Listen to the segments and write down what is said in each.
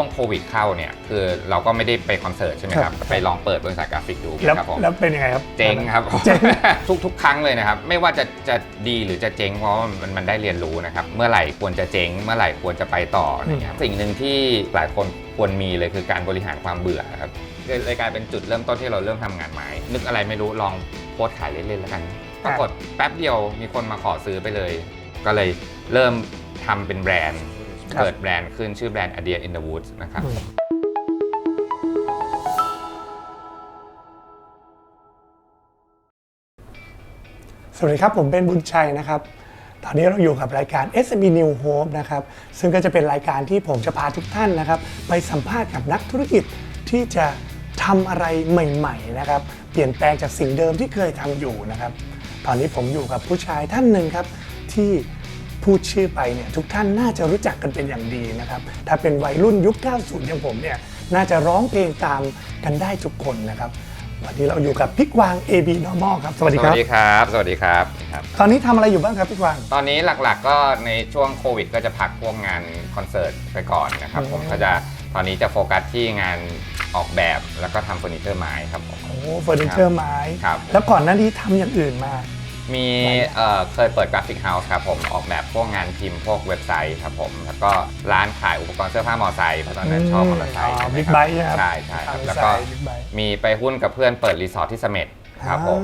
ช่วงโควิดเข้าเนี่ยคือเราก็ไม่ได้ไปคอนเสิร์ตใช่ไหมครับ ไปลองเปิดบริษัทกราฟิกดูแล้วครับผมแล้วเป็นยังไงครับ เจ๊งครับเจ๊งทุกทุกครั้งเลยนะครับ ไม่ว่าจะจะดีหรือจะเจ๊งเพราะว่ามันมันได้เรียนรู้นะครับ เมื่อไหร่ควรจะเจ๊ง เมื่อไหร่ควรจะไปต่ออะไรอย่างเงี้ยครับสิ่งหนึ่งที่หลายคนควรมีเลยคือการบริหารความเบื่อครับเลยเลยกลายเป็นจุดเริ่มต้นที่เราเริ่มทำงานไม้นึกอะไรไม่รู้ลองโพสต์ขายเล่นๆแล้วกันปรากฏแป๊บเดียวมีคนมาขอซื้อไปเลย ก็เลยเริ่มทำเป็นแบรนด์ครับ เกิดแบรนด์ขึ้นชื่อแบรนด์ Idea in the Woods นะครับอืมสวัสดีครับ ผมเป็นบุญชัยนะครับ ตอนนี้เราอยู่กับรายการ SME New Hope นะครับ ซึ่งก็จะเป็นรายการที่ผมจะพาทุกท่านนะครับ ไปสัมภาษณ์กับนักธุรกิจที่จะทำอะไรใหม่ๆนะครับ เปลี่ยนแปลงจากสิ่งเดิมที่เคยทำอยู่นะครับ ตอนนี้ผมอยู่กับผู้ชายท่านหนึ่งครับ ที่ พูดชื่อไปเนี่ยทุกท่านน่าจะรู้จักกันเป็นอย่างดีนะครับถ้าเป็นวัยรุ่นยุค 90 อย่างผมเนี่ยน่าจะร้องเพลงตามกันได้ทุกคนนะครับวันนี้เราอยู่กับพี่กวาง AB Normal ครับสวัสดีสควัรับสดีครับ สวัสดีครับครับ ตอนนี้ทำอะไรอยู่บ้างครับพี่กวาง ตอนนี้หลักๆก็ในช่วงโควิด ก็จะพักพวกงานคอนเสิร์ตไปก่อนนะครับอืมผมก็จะตอนนี้จะโฟกัสที่งานออกแบบแล้วก็ทำเฟอร์นิเจอร์ไม้ครับผมโอ้เฟอร์นิเจอร์ไม้ ครับ แล้วก่อนหน้านี้ทำอย่างอื่นมา มีเอ่อเคยเปิดกราฟิกเฮาส์ครับผมออกแบบพวกงานพิมพ์พวกเว็บไซต์ครับผม แล้วก็ร้านขายอุปกรณ์เสื้อผ้ามอไซค์เพราะตอนนั้นชอบมอเตอร์ไซค์อ๋อใช่ไหมบิ๊กครับไบค์นะครับ ใช่ใช่ครับทำแล้วก็สายบิ๊กไบค์มีไปหุ้นกับเพื่อนเปิดรีสอร์ทที่เสม็ดครับผม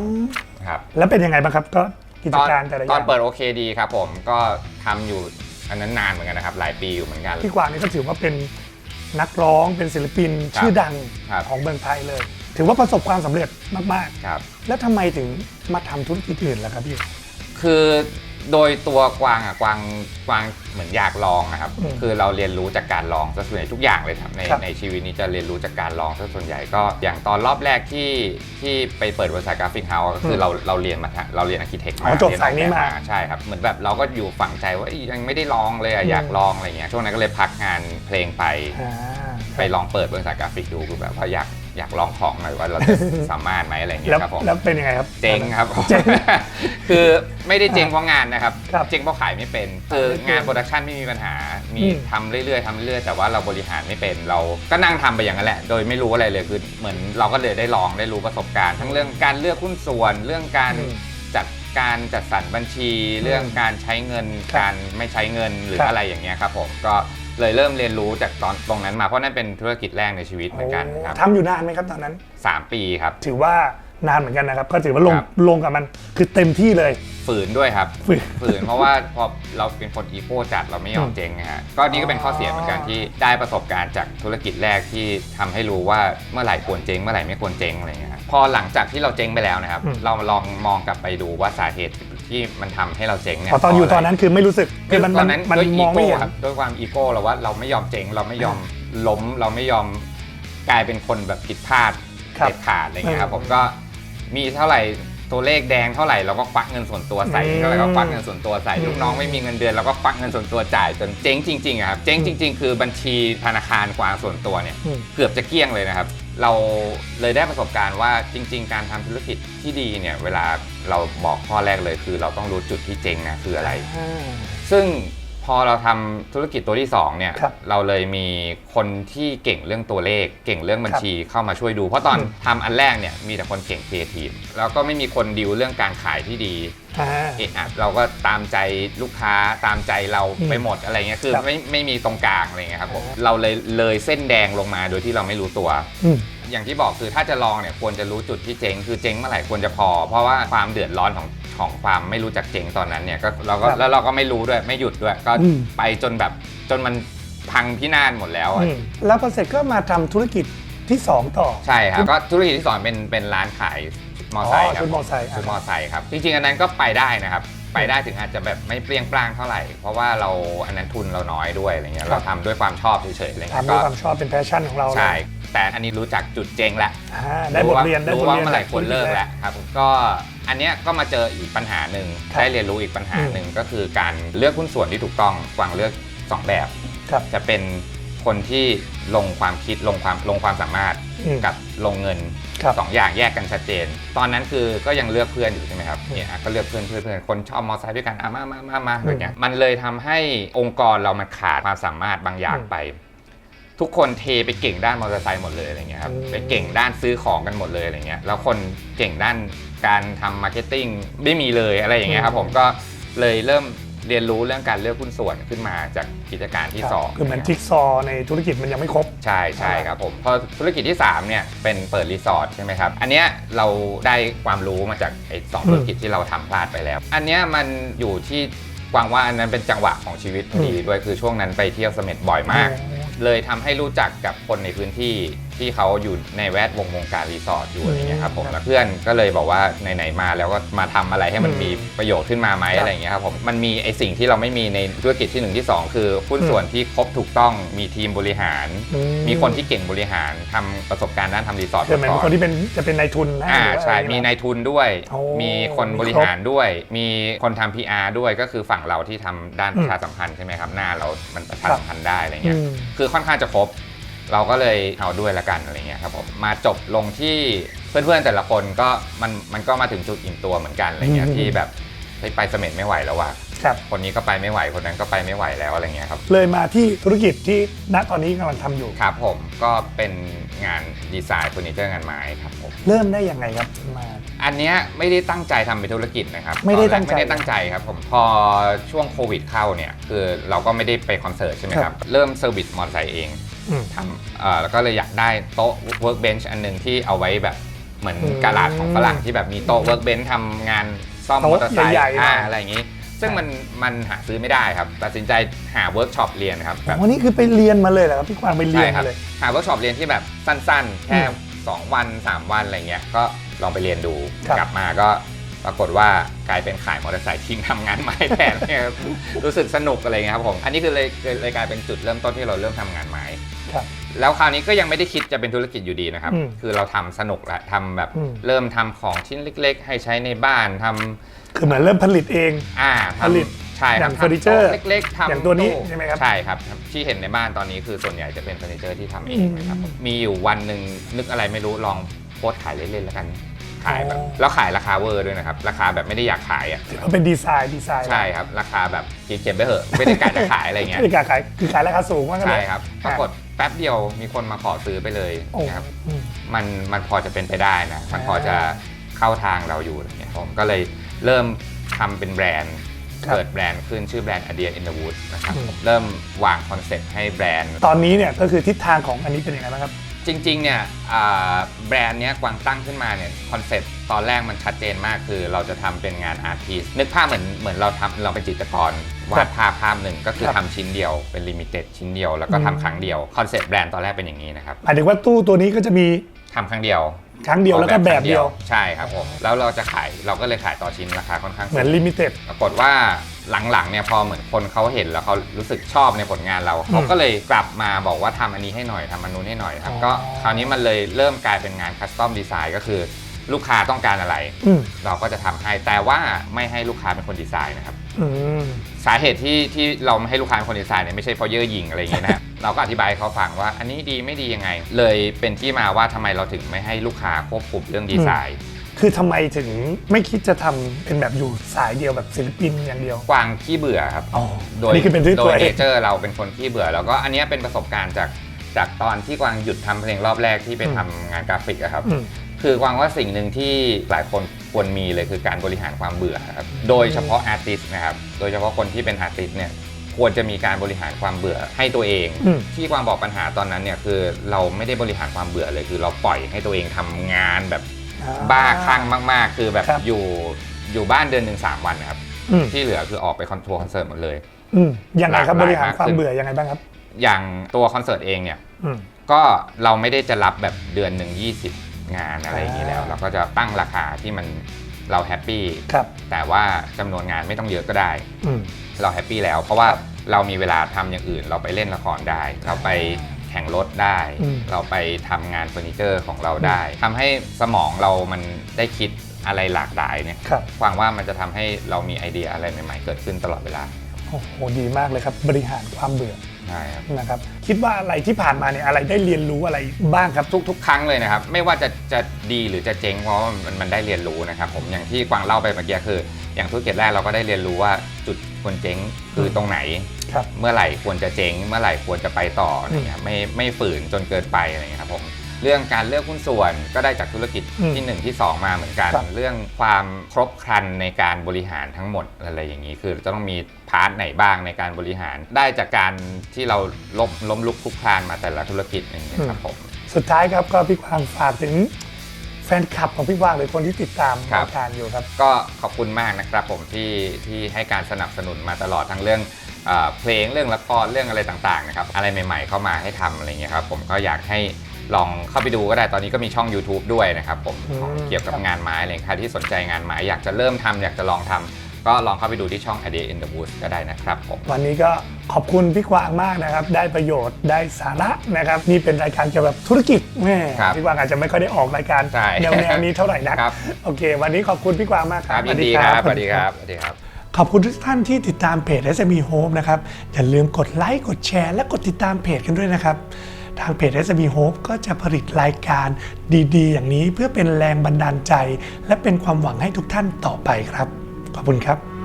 ครับแล้วเป็นยังไงบ้างครับก็กิจการแต่ละอตอนย่างเปิดโอเคดีครับผมก็ทำอยู่อันนั้นนานเหมือนกันนะครับ หลายปีอยู่เหมือนกัน พี่กวางนี่ก็ถือว่าเป็นนักร้องเป็นศิลปินครับชื่อดังครับ ของเมืองไทยเลย ถือว่าประสบความสำเร็จมากครับ ๆ แล้วทำไมถึง มาทำธุรกิจอื่นล่ะครับพี่ คือโดยตัวกวางอะกวางกวางเหมือนอยากลองนะครับ อืมคือเราเรียนรู้จากการลองซะส่วนใหญ่ทุกอย่างเลยครับในครับในชีวิตนี้จะเรียนรู้จากการลองซะส่วนใหญ่ก็อย่างตอนรอบแรกที่ที่ไปเปิดบริษัทกราฟิกเฮาส์ก็คือเราเราเรียนมาทางเราเรียนอาร์เคเต็กอ๋มาอจบเรีนสายนี้มาออกแบบใช่ครับ เหมือนแบบเราก็อยู่ฝังใจว่าเอ้ยยังไม่ได้ลองเลยอะอืม อยากลองอะไรเงี้ยช่วงนั้นก็เลยพักงานเพลงไป อ่า ไปลองเปิดบริษัทกราฟิกดูคือแบบว่าอยาก อยากลองของหน่อยว่าเราจะสามารถไหมอะไรเงี้แล้วยครับผม แล้วเป็นยังไงครับ เจ๊งครับเจ๊งคือไม่ได้เจ๊งเพราะงานนะครับ ครับเจ๊งเพราะขายไม่เป็น คืองานโปรดักชันไม่มีปัญหา มีอืม ทำเรื่อยๆทำเรื่อยๆแต่ว่าเราบริหารไม่เป็น เราก็นั่งทำไปอย่างนั้นแหละ โดยไม่รู้อะไรเลย คือเหมือนเราก็เลยได้ลองได้รู้ประสบการณ์ ทั้งเรื่องการเลือกหุ้นส่วน เรื่องการอืม จัดการจัดสรรบัญชี เรื่องการใช้เงิน ครับการไม่ใช้เงินหรือครับ อะไรอย่างเงี้ยครับผม ก็ เลยเริ่มเรียนรู้จากตอนตรงนั้นมาเพราะนั่นเป็นธุรกิจแรกในชีวิตเหมือนกันครับทำอยู่นานไหมครับตอนนั้นสามปีครับ ถือว่านานเหมือนกันนะครับ ก็ถือว่าลงครับ ลงกับมันคือเต็มที่เลย ฝืนด้วยครับ ฝืน ฝืนเพราะว่าพอเราเป็นคนอีโก้จัดเราไม่ยอมอืมเจ๊งนะฮะก็นี่ก็เป็นข้อเสียเหมือนกันที่ได้ประสบการณ์จากธุรกิจแรกที่ทำให้รู้ว่าเมื่อไหร่ควรเจ๊งเมื่อไหร่ไม่ควรเจ๊งอะไรอย่างเงี้ยครับพอหลังจากที่เราเจ๊งไปแล้วนะครับ อืม เราลองมองกลับไปดูว่าสาเหตุ ที่มันทำให้เราเจ๊งเนี่ยพอตอนอยู่เพตราะอนอะไรนั้นคือไม่รู้สึกคืคืออมันตมัอนนนั้นมันด้วยมอีองไม่โก้เห็น ครับด้วยความอีโก้เราว่าเราไม่ยอมเจ๊งเราไม่ยอมล้มเราไม่ยอมกลายเป็นคนแบบผิดพลาดครับเด็ดขาดอะไรเงี้ยครับอืมผมก็มีเท่าไหร่ตัวเลขแดงเท่าไหร่เราก็ควักเงินส่วนตัวใส่อืมเท่าไหร่ก็ควักเงินส่วนตัวใส่อืม ลูกน้องไม่มีเงินเดือนเราก็ควักเงินส่วนตัวจ่ายจนเจ๊งจริงๆอะครับเจ๊งจริง ๆ คือบัญชีธนาคารกวางส่วนตัวเนี่ย อืม เกือบจะเกลี้ยงเลยนะครับ เราเลยได้ประสบการณ์ว่าจริง ๆ การทำธุรกิจที่ดีเนี่ยเวลาเราบอกข้อแรกเลยคือ เราต้องรู้จุดที่เจ๊งนะคืออะไรอ่าซึ่ง พอเราทำธุรกิจตัวที่2เนี่ยครับเราเลยมีคนที่เก่งเรื่องตัวเลข เก่งเรื่องบัญชีเข้ามาช่วยดู เพราะตอนอืมทำอันแรกเนี่ยมีแต่คนเก่งครีเอทีฟแล้วก็ไม่มีคนดิวเรื่องการขายที่ดีอ่า เอะอะเราก็ตามใจลูกค้าตามใจเราอืมไปหมดอะไรเงี้ยคือครับไม่ไม่มีตรงกลางอะไรเงี้ยครับผมอ่าเราเลยเลยเส้นแดงลงมาโดยที่เราไม่รู้ตัว อืม อย่างที่บอกคือถ้าจะลองเนี่ยควรจะรู้จุดที่เจ๊งคือเจ๊งเมื่อไหร่ควรจะพอ เพราะว่าความเดือดร้อนของของความไม่รู้จักเจ๊งตอนนั้นเนี่ยก็เราก็ครับแล้วเราก็ไม่รู้ด้วยไม่หยุดด้วย ก็อืม ไปจนแบบจนมันพังพินาศหมดแล้วอะ อืมแล้วพอเสร็จก็มาทำธุรกิจที่ 2 ต่อ ใช่ครับก็ธุรกิจที่สอนเป็นเป็นร้านขายมอไซค์อ๋อครับชุดมอไซค์อะ ชุดมอไซค์ครับจริงๆอันนั้นก็ไปได้นะครับ ไปได้ถึงอาจจะแบบไม่เปรี้ยงปร้างเท่าไหร่ เพราะว่าเราอันนั้นทุนเราน้อยด้วยอะไรเงี้ยครับเราทำด้วยความชอบเฉยๆอะไรเงี้ยทำด้วยก็ความชอบเป็นแพชชั่นของเราใช่ แต่อันนี้รู้จักจุดเจ๊งแล้วอ่าได้บทเรียนได้รู้บทว่าเรียนเมื่อไหร่ควรเลิกแล้วครับก็อันเนี้ยก็มาเจออีกปัญหาหนึ่งครับได้เรียนรู้อีกปัญหาหนึ่งก็คือการเลือกหุ้นส่วนที่ถูกต้องกวางเลือกสองแบบ ครับ จะเป็นคนที่ลงความคิดลงความลงความสามารถอืม กับลงเงินครับ สองอย่างแยกกันชัดเจน ตอนนั้นคือก็ยังเลือกเพื่อนอยู่ใช่ไหมครับอืมเนี่ยอะก็เลือกเพื่อนเพื่อนเพื่อนคนชอบมอไซค์ด้วยกันอะมามามามาอืมแบบเนี้ยมันเลยทำให้องค์กรเรามันขาดความสามารถบางอย่างอืม ไป ทุกคนเทไปเก่งด้านมอเตอร์ไซค์หมดเลยอะไรเงี้ยครับอืม ไปเก่งด้านซื้อของกันหมดเลยอะไรเงี้ยแล้วคนเก่งด้านการทำมาร์เก็ตติ้งไม่มีเลยอะไรอย่างเงี้ยครับผมก็เลยเริ่มเรียนรู้เรื่องการเลือกหุ้นส่วนขึ้นมาจากกิจการที่ครับสอง คือเหมือนจิ๊กซอว์ในธุรกิจมันยังไม่ครบ ใช่ใช่ครับผมพอธุรกิจที่ 3 เนี่ย เป็นเปิดรีสอร์ทใช่ไหมครับ อันเนี้ยเราได้ความรู้มาจากไอ้สองอืมธุรกิจที่เราทำพลาดไปแล้ว อันเนี้ยมันอยู่ที่กวางว่าอันนั้นเป็นจังหวะของชีวิตพอดีอืมด้วยคือช่วงนั้นไปเที่ยวเสม็ดบ่อยมาก เลยทำให้รู้จักกับคนในพื้นที่ ที่เขาอยู่ในแวดวงวงการรีสอร์ทอยู่อะไรเงี้ยครับผมแล้วเพื่อนก็เลยบอกว่าไหนๆมาแล้วก็มาทำอะไรให้มันมีประโยชน์ขึ้นมาไหมอะไรเงี้ยครับผมมันมีไอสิ่งที่เราไม่มีในธุรกิจที่หนึ่งที่สองคือหุ้นส่วนที่ครบถูกต้องมีทีมบริหาร อืมีคนที่เก่งบริหารทำประสบการณ์ด้านทำรีสอร์ทคือเหมือนมาก่คนที่เป็นจะเป็นนายทุนให้อ่าหรือว่าใช่อะไรมีแบบนายทุนด้วย โอ้มีคนบริหารด้วย มีคนทำ PR ด้วยก็คือฝั่งเราที่ทำด้านอืปมระชาสัมพันธ์ใช่ไหมครับหน้าเรามันประชาครับสัมพันธ์ได้อะไรเงี้ย อืม คือค่อนข้างจะครบ เราก็เลยเอาด้วยละกันอะไรเงี้ยครับผมมาจบลงที่เพื่อนๆแต่ละคนก็มันมันก็มาถึงจุดอิ่มตัวเหมือนกันอะไรเงี้ยอืมที่แบบเฮ้ยไปเสม็ดไม่ไหวแล้วว่ะครับคนนี้ก็ไปไม่ไหวคนนั้นก็ไปไม่ไหวแล้วอะไรเงี้ยครับเลยมาที่ธุรกิจที่ณตอนนี้กำลังทำอยู่ ครับผมก็เป็นงานดีไซน์เฟอร์นิเจอร์งานไม้ครับผม เริ่มได้ยังไงครับมา อันเนี้ยไม่ได้ตั้งใจทำเป็นธุรกิจนะครับไม่ได้ตอนแรกตั้งใจไม่ได้ตั้งใจครับผมพอช่วงโควิดเข้าเนี่ยคือเราก็ไม่ได้ไปคอนเสิร์ตใช่ไหมคครัรับบเริ่มเซอร์วิสมอเตอร์ไซค์เอง อืมทำเอ่อแล้วก็เลยอยากได้โต๊ะ workbench อันหนึงที่เอาไว้แบบเหมือนอืมกาลาดของฝรั่งที่แบบมีโต๊ะ workbench ทำงานซ่อมมโต๊ะอเตอร์ไซค์ใหญ่ๆหน่อ่าอย อะไรอย่างนี้ ซึ่งมันมันหาซื้อไม่ได้ครับ ตัดสินใจหาเวิร์กช็อปเรียนครับแบบอ๋อนี่คือไปเรียนมาเลยเหรอครับพี่กวางไปเรียนใช่ครัมาบเลย หาเวิร์กช็อปเรียนที่แบบสั้นๆ แค่ อืม2 วัน 3 วันอะไรเงี้ย ก็ลองไปเรียนดู ครับกลับมาก็ปรากฏว่ากลายเป็นขายมอเตอร์ไซค์ทิ้งทำงานไม้แทนเนี่ยครับ รู้สึกสนุกอะไรเงี้ยครับผม อันนี้คือเลยเลยเลยกลายเป็นจุดเริ่มต้นที่เราเริ่มทำงานไม้ ครับ แล้วคราวนี้ก็ยังไม่ได้คิดจะเป็นธุรกิจอยู่ดีนะครับ อืมคือเราทำสนุกละทำแบบอืม เริ่มทำของชิ้นเล็ก ๆ ให้ใช้ในบ้านทำคือเหมือนเริ่มผลิตเอง อ่าผลิตทำใช่คอรัย่าบงเฟอร์นิเจอร์ทำโต๊ะเล็กๆทำอย่างตัวนี้ตู้ใช่ไหมครับ ใช่ครับ ที่เห็นในบ้านตอนนี้คือส่วนใหญ่จะเป็นเฟอร์นิเจอร์ที่ทำเองอืมนะครับ มีอยู่วันหนึ่งนึกอะไรไม่รู้ลองโพสต์ขายเล่นๆแล้วกัน ขายแบบอ๋อแล้วขายราคาเวอร์ด้วยนะครับ ราคาแบบไม่ได้อยากขายอะ ถือว่าเป็นดีไซน์ดีไซน์ใช่ครับ ราคาแบบเขียนๆไปเหอะไม่ได้กะจะขายอะไรเงี้ยไม่ได้การขายคือขายราคาสูงมากกันเลใช่ย ครับ ปรากฏ แป๊บเดียวมีคนมาขอซื้อไปเลยโอ้นะครับ อืม มันมันพอจะเป็นไปได้นะ มันพออ่าจะเข้าทางเราอยู่อะไรเงี้ยผมก็เลยเริ่มทำเป็นแบรนด์ครับเกิดแบรนด์ขึ้นชื่อแบรนด์ a d i a n in the Wood นะครับอืม เริ่มวางคอนเซ็ปต์ให้แบรนด์ ตอนนี้เนี่ยก็คือทิศทางของอันนี้เป็นยังไงบ้างครับ จริงๆเนี่ยอ่าแบรนด์เนี้ยกวางตั้งขึ้นมาเนี่ยคอนเซ็ปต์ตอนแรกมันชัดเจนมากคือเราจะทำเป็นงานอาร์ติสนึกภาพเหมือนเหมือนเราทำเราเป็นจิตรกรวาดภาพภาพหนึ่งก็คือครับทำชิ้นเดียวเป็นลิมิเต็ดชิ้นเดียวแล้วก็อืมทำครั้งเดียวคอนเซ็ปต์แบรนด์ตอนแรกเป็นอย่างนี้นะครับหมายถึงว่าตู้ตัวนี้ก็จะมีทำครั้งเดียว ครั้งเดียวแล้วก็แบบเดียว ใช่ครับผมแล้วเราจะขายเราก็เลยขายต่อชิ้นราคาค่อนข้างเหมือนสูงลิมิเต็ด ปรากฏว่าหลังๆเนี่ยพอเหมือนคนเขาเห็นแล้วเขารู้สึกชอบในผลงานเราเขาก็เลยกลับมาบอกว่าทำอันนี้ให้หน่อยทำอันนู้นให้หน่อยครับอ๋อ ก็คราวนี้มันเลยเริ่มกลายเป็นงานคัสตอมดีไซน์ก็คือ ลูกค้าต้องการอะไร อืมเราก็จะทำให้แต่ว่าไม่ให้ลูกค้าเป็นคนดีไซน์นะครับ อืม สาเหตุที่ที่เราไม่ให้ลูกค้าเป็นคนดีไซน์เนี่ยไม่ใช่เพราะเย่อหยิ่งอะไรอย่างเงี้ยนะ เราก็อธิบายให้เขาฟังว่าอันนี้ดีไม่ดียังไง เลยเป็นที่มาว่าทำไมเราถึงไม่ให้ลูกค้าควบคุมเรื่องดีไซน์ คือทำไมถึงไม่คิดจะทำเป็นแบบอยู่สายเดียวแบบศิลปินอย่างเดียว กวางขี้เบื่อครับ อ๋อโดยนี่คือเป็นด้วยโดตัวยเอเอง เจอร์เราเป็นคนขี้เบื่อ แล้วก็อันเนี้ยเป็นประสบการณ์จากจากตอนที่กวางหยุดทำเพลงรอบแรกที่ไปอืม ทำงานกราฟิกอะครับ อืม คือกวางว่าสิ่งหนึ่งที่หลายคนควรมีเลยคือการบริหารความเบื่อครับโดยเฉพาะอาร์ติสนะครับโดยเฉพาะคนที่เป็นอาร์ติสเนี่ยควรจะมีการบริหารความเบื่อให้ตัวเอง อืม ที่กวางบอกปัญหาตอนนั้นเนี่ยคือเราไม่ได้บริหารความเบื่อเลย คือเราปล่อยให้ตัวเองทำงานแบบบ้าคลั่งมาก ๆ คือแบบครับ อยู่อยู่บ้านเดือนหนึ่งสามวันนะครับอืมที่เหลือคือออกไปคอนทัวร์คอนเสิร์ตหมดเลย อืมยังไงครับหลากหลายบริหารความมากขึ้น เบื่อยังไงบ้างครับ อย่างตัวคอนเสิร์ตเองเนี่ย อืม ก็เราไม่ได้จะรับแบบเดือนหนึ่ง20 งานอะไรอย่างนี้แล้วอ่าเราก็จะตั้งราคาที่มันเราแฮปปี้ครับแต่ว่าจำนวนงานไม่ต้องเยอะก็ได้อืมเราแฮปปี้แล้ว เพราะว่าเรามีเวลาทำอย่างอื่น เราไปเล่นละครได้ เราไปแข่งรถได้อืมเราไปทำงานเฟอร์นิเจอร์ของเราได้ทำให้สมองเรามันได้คิดอะไรหลากหลายเนี่ยครับหวังว่ามันจะทำให้เรามีไอเดียอะไรใหม่ ๆ เกิดขึ้นตลอดเวลาโอ้อ้โหดีมากเลยครับ บริหารความเบื่อ ใช่ครับ นะครับคิดว่าอะไรที่ผ่านมาเนี่ยอะไรได้เรียนรู้อะไรบ้างครับ ทุกทุกครั้งเลยนะครับ ไม่ว่าจะจะดีหรือจะเจ๊งเพราะว่ามันมันได้เรียนรู้นะครับ ผมอย่างที่กวางเล่าไปเมื่อกี้คือ อย่างธุรกิจแรกเราก็ได้เรียนรู้ว่าจุดควรเจ๊งคือตรงไหน ครับ เมื่อไหร่ควรจะเจ๊ง เมื่อไหร่ควรจะไปต่ออะไรเงี้ยไม่ไม่ฝืนจนเกินไปอะไรเงี้ยครับผม เรื่องการเลือกหุ้นส่วนก็ได้จากธุรกิจอืมที่ 1 ที่ 2 มาเหมือนกันครับเรื่องความครบครันในการบริหารทั้งหมดอะไรอย่างนี้ คือจะต้องมีพาร์ทไหนบ้างในการบริหาร ได้จากการที่เราล้มล้มลุกคลุกคลานมาแต่ละธุรกิจอย่างนี้ยครับผมสุดท้ายครับก็พี่กวางฝากถึงแฟนคลับของพี่กวางหรือคนที่ติดตามครับรายการอยู่ครับ ก็ขอบคุณมากนะครับผมที่ที่ให้การสนับสนุนมาตลอดทั้งเรื่องเออเพลงเรื่องละครเรื่องอะไรต่างๆนะครับอะไรใหม่ ๆ เข้ามาให้ทำอะไรเงี้ยครับผมก็อยากให้ ลองเข้าไปดูก็ได้ตอนนี้ก็มีช่อง YouTube ด้วยนะครับผมอืมของเกี่ยวกับงานไม้อะไรใครที่สนใจงานไม้อยากจะเริ่มทำอยากจะลองทำก็ลองเข้าไปดูที่ช่อง Idea in the Woods ก็ได้นะครับผม วันนี้ก็ขอบคุณพี่กวางมากนะครับ ได้ประโยชน์ได้สาระนะครับ นี่เป็นรายการเกี่ยวกับธุรกิจแม่ครับพี่กวางอาจจะไม่ค่อยได้ออกรายการใช่แนวแนวๆนี้เท่าไหร่นะครับ โอเค วันนี้ขอบคุณพี่กวางมากคครัรับบยินดีครับสวัสดีครับสวัสดีครับ ขอบคุณทุกท่านที่ติดตามเพจ SME Hope นะครับ อย่าลืมกดไลค์กดแชร์และกดติดตามเพจกันด้วยนะครับ ทางเพจ SME Hope ก็จะผลิตรายการดีๆ อย่างนี้เพื่อเป็นแรงบันดาลใจ และเป็นความหวังให้ทุกท่านต่อไปครับ ขอบคุณครับ